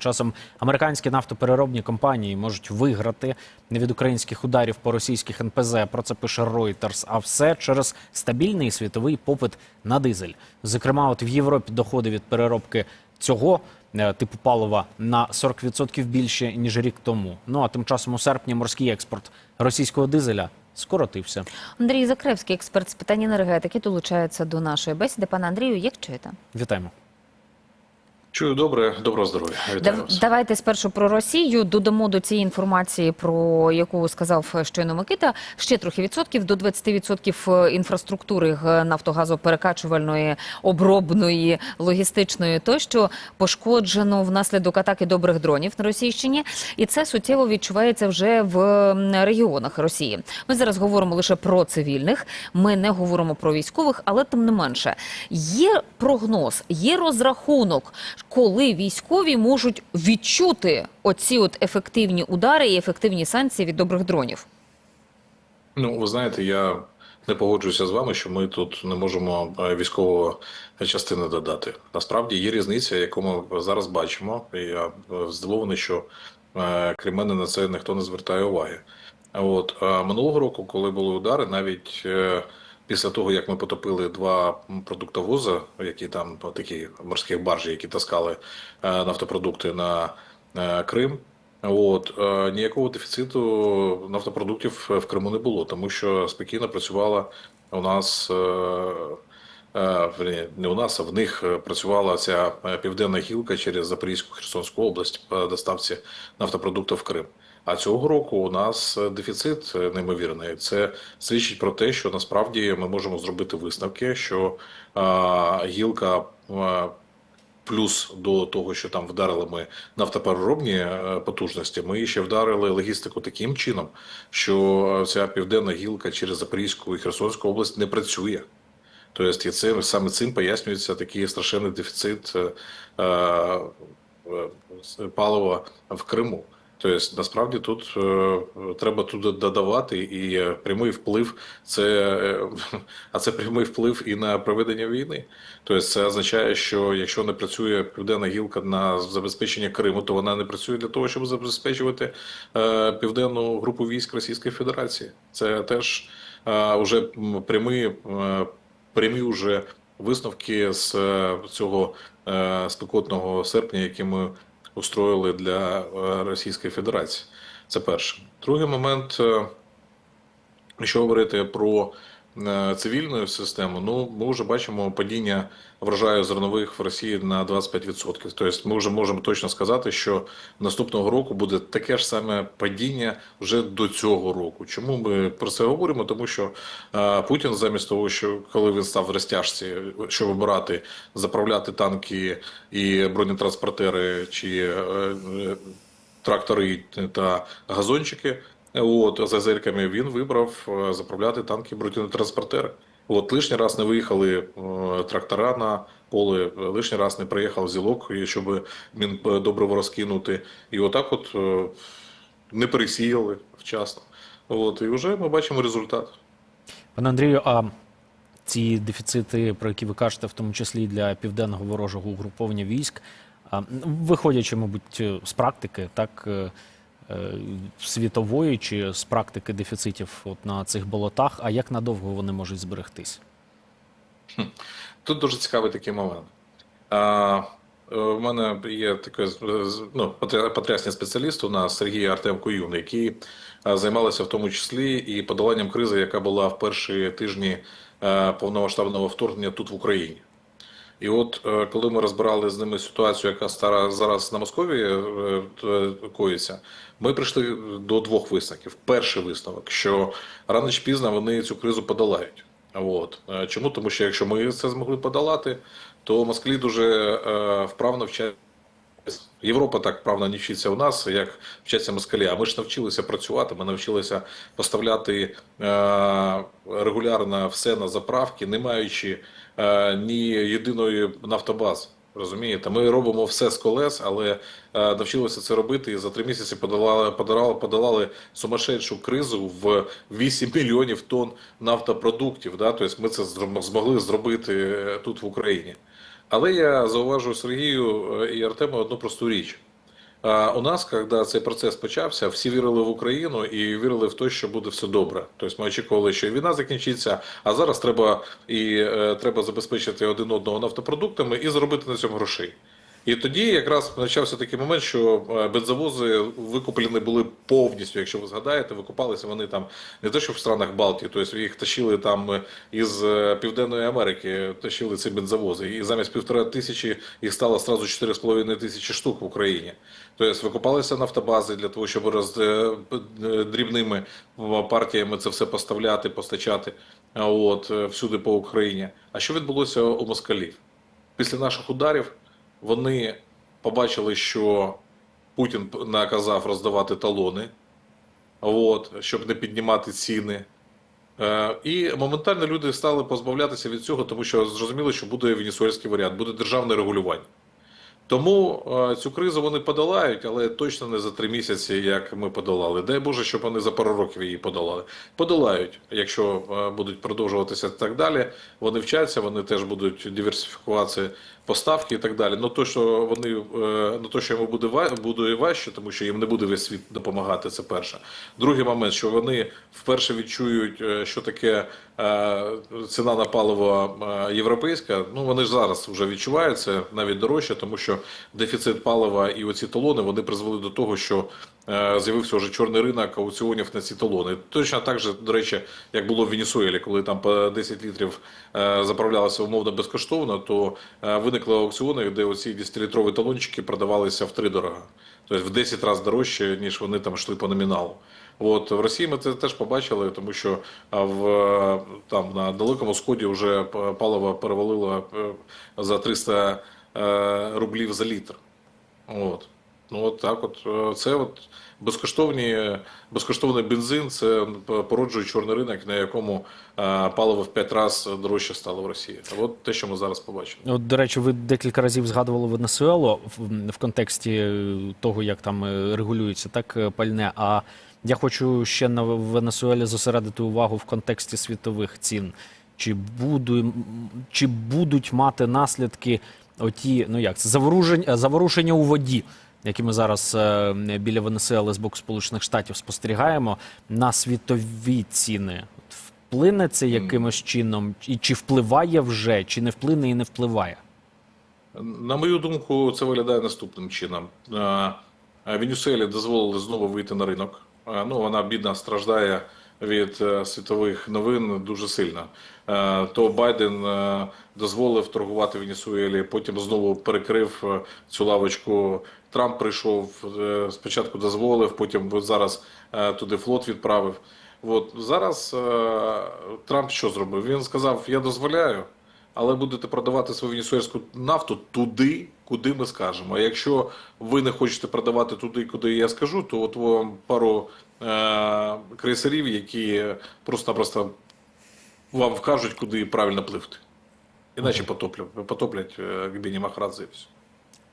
Тим часом американські нафтопереробні компанії можуть виграти не від українських ударів по російських НПЗ. Про це пише Reuters. А все через стабільний світовий попит на дизель. Зокрема, от в Європі доходи від переробки цього е, типу палива на 40% більше ніж рік тому. Ну а тим часом у серпні морський експорт російського дизеля скоротився. Андрій Закревський, експерт з питань енергетики, долучається до нашої бесіди. Пане Андрію, як чуєте? Вітаємо. Чую добре, доброго здоров'я. Вітаю вас. Давайте спершу про Росію додамо до цієї інформації, про яку сказав щойно Микита, ще трохи відсотків до 20% інфраструктури нафтогазоперекачувальної, обробної, логістичної тощо пошкоджено внаслідок атаки добрих дронів на Російщині, і це суттєво відчувається вже в регіонах Росії. Ми зараз говоримо лише про цивільних. Ми не говоримо про військових, але тим не менше є прогноз, є розрахунок, коли військові можуть відчути оці от ефективні удари і ефективні санкції від добрих дронів. Ну, ви знаєте, я не погоджуюся з вами, що ми тут не можемо е, військового частини додати. Насправді є різниця, яку ми зараз бачимо. Я е, здивований, що е, крім мене на це ніхто не звертає уваги. От минулого року, коли були удари, навіть після того, як ми потопили два продуктовози, які там такі морські баржі, які таскали е, нафтопродукти на е, Крим. От е, ніякого дефіциту нафтопродуктів в Криму не було, тому що спокійно працювала у нас. не у нас, а в них працювала ця південна гілка через Запорізьку Херсонську область по доставці нафтопродуктів в Крим. А цього року у нас е, дефіцит е, неймовірний. Це свідчить про те, що насправді ми можемо зробити висновки, що е, гілка е, плюс до того, що там вдарили ми нафтопереробні потужності, ми ще вдарили логістику таким чином, що ця південна гілка через Запорізьку і Херсонську область не працює. Тобто, і це саме цим пояснюється такий страшенний дефіцит палива в Криму. Тобто, насправді тут е, треба туди додавати і е, прямий вплив це е, а це прямий вплив і на проведення війни. Тобто, це означає, що якщо не працює південна гілка на забезпечення Криму, то вона не працює для того, щоб забезпечувати південну групу військ Російської Федерації. Це теж е, вже прямі, прямі вже висновки з цього спекотного серпня, які ми устроїли для е, Російської Федерації. Це перше. Другий момент, е, якщо говорити про цивільну систему, ну ми вже бачимо падіння врожаю зернових в Росії на 25%. Тобто ми вже можемо точно сказати, що наступного року буде таке ж саме падіння вже до цього року. Чому ми про це говоримо? Тому що Путін, замість того, що коли він став в розтяжці, що вибирати, заправляти танки і бронетранспортери чи е, е, трактори та газончики. От за зерками він вибрав е, заправляти танки бронетранспортери. От лишній раз не виїхали е, трактора на поле, лишній раз не приїхав зілок, щоб він добриво розкинути. І отак, от е, не пересіяли вчасно. От і вже ми бачимо результат. Пане Андрію, а ці дефіцити, про які ви кажете, в тому числі для південного ворожого угруповання військ, виходячи, мабуть, з практики, так е, е, світової чи з практики дефіцитів от на цих болотах, а як надовго вони можуть зберегтись? Тут дуже цікавий такий момент. А, е, У мене є такий ну, потрясний спеціаліст у нас Сергій Артем Куюн, який е, займалися в тому числі і подоланням кризи, яка була в перші тижні е, повномасштабного вторгнення тут в Україні. І от е, коли ми розбирали з ними ситуацію, яка стара зараз на Москові е, е, коїться, ми прийшли до двох висновків. Перший висновок, що рано чи пізно вони цю кризу подолають. От чому? Тому що якщо ми це змогли подолати, то москалі дуже вправно вчать. Європа так вправно не вчиться у нас, як вчаться москалі. А ми ж навчилися працювати. Ми навчилися поставляти е, регулярно все на заправки, не маючи е, ні єдиної нафтобази. Розумієте, ми робимо все з колес, але е, навчилися це робити і за три місяці подолали, подолали, подолали сумасшедшу кризу в 8 мільйонів тонн нафтопродуктів. Да? Тобто ми це змогли зробити е, тут в Україні. Але я зауважу Сергію е, і Артему одну просту річ. У нас, коли цей процес почався, всі вірили в Україну і вірили в те, що буде все добре. Тобто ми очікували, що війна закінчиться, а зараз треба і е, треба забезпечити один одного нафтопродуктами і заробити на цьому грошей. І тоді якраз почався такий момент, що е, бензовози викуплені були повністю, якщо ви згадаєте, викупалися вони там не те, що в странах Балтії, тобто їх тащили там е, із е, Південної Америки, тащили ці бензовози. І замість півтора тисячі їх стало одразу 4,5 тисячі штук в Україні. Тобто викупалися нафтобази для того, щоб роз дрібними партіями це все поставляти, постачати от всюди по Україні. А що відбулося у москалів? Після наших ударів вони побачили, що Путін наказав роздавати талони, от, щоб не піднімати ціни. Е, І моментально люди стали позбавлятися від цього, тому що зрозуміли, що буде венесуельський варіант, буде державне регулювання. Тому е, цю кризу вони подолають, але точно не за три місяці, як ми подолали. Дай Боже, щоб вони за пару років її подолали. Подолають, якщо е, будуть продовжуватися так далі. Вони вчаться, вони теж будуть диверсифікувати поставки і так далі. Ну то, що вони е, ну, то, що йому буде буде важче, тому що їм не буде весь світ допомагати. Це перше. Другий момент, що вони вперше відчують, е, що таке е, ціна на паливо європейська. Ну вони ж зараз вже відчувають це навіть дорожче, тому що дефіцит палива і оці талони вони призвели до того, що з'явився вже чорний ринок аукціонів на ці талони. Точно так же, до речі, як було в Венесуелі, коли там по 10 літрів е, заправлялося умовно безкоштовно, то е, виникли аукціони, де оці 10-літрові талончики продавалися втридорога. Тобто в 10 разів дорожче, ніж вони там йшли по номіналу. От в Росії ми це теж побачили, тому що в е, там на далекому сході вже паливо перевалило е, за 300 е, рублів за літр. От. Ну от так, от е, це от безкоштовні, безкоштовний бензин, це породжує чорний ринок, на якому е, паливо в 5 разів дорожче стало в Росії. От те, що ми зараз побачимо. От, до речі, ви декілька разів згадували Венесуелу в, контексті того, як там е, регулюється так пальне. А я хочу ще на Венесуелі зосередити увагу в контексті світових цін. Чи, буду, чи будуть мати наслідки оті, ну як це, заворушення, заворушення у воді, які ми зараз е, біля Венесуели з боку Сполучених Штатів спостерігаємо, на світові ціни? Вплине це якимось чином, і чи впливає вже, чи не вплине і не впливає? На мою думку, це виглядає наступним чином. Е, Венесуелі дозволили знову вийти на ринок. Е, Ну, вона бідна страждає від е, світових новин дуже сильно. Е, То Байден е, дозволив торгувати Венесуелі, потім знову перекрив е, цю лавочку. Трамп прийшов, е, спочатку дозволив, потім зараз е, туди флот відправив. От зараз е, Трамп що зробив? Він сказав: Я дозволяю, але будете продавати свою венесуельську нафту туди, куди ми скажемо. А якщо ви не хочете продавати туди, куди я скажу, то от вам пару е- крейсерів, які просто-напросто вам вкажуть, куди правильно пливти. Іначе потоплять, потоплять Гбіні Махрадзе і все.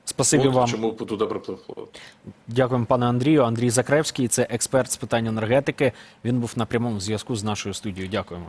Спасибі От вам. чому туди приплив. Дякуємо, пане Андрію. Андрій Закревський, це експерт з питань енергетики. Він був на прямому зв'язку з нашою студією. Дякуємо.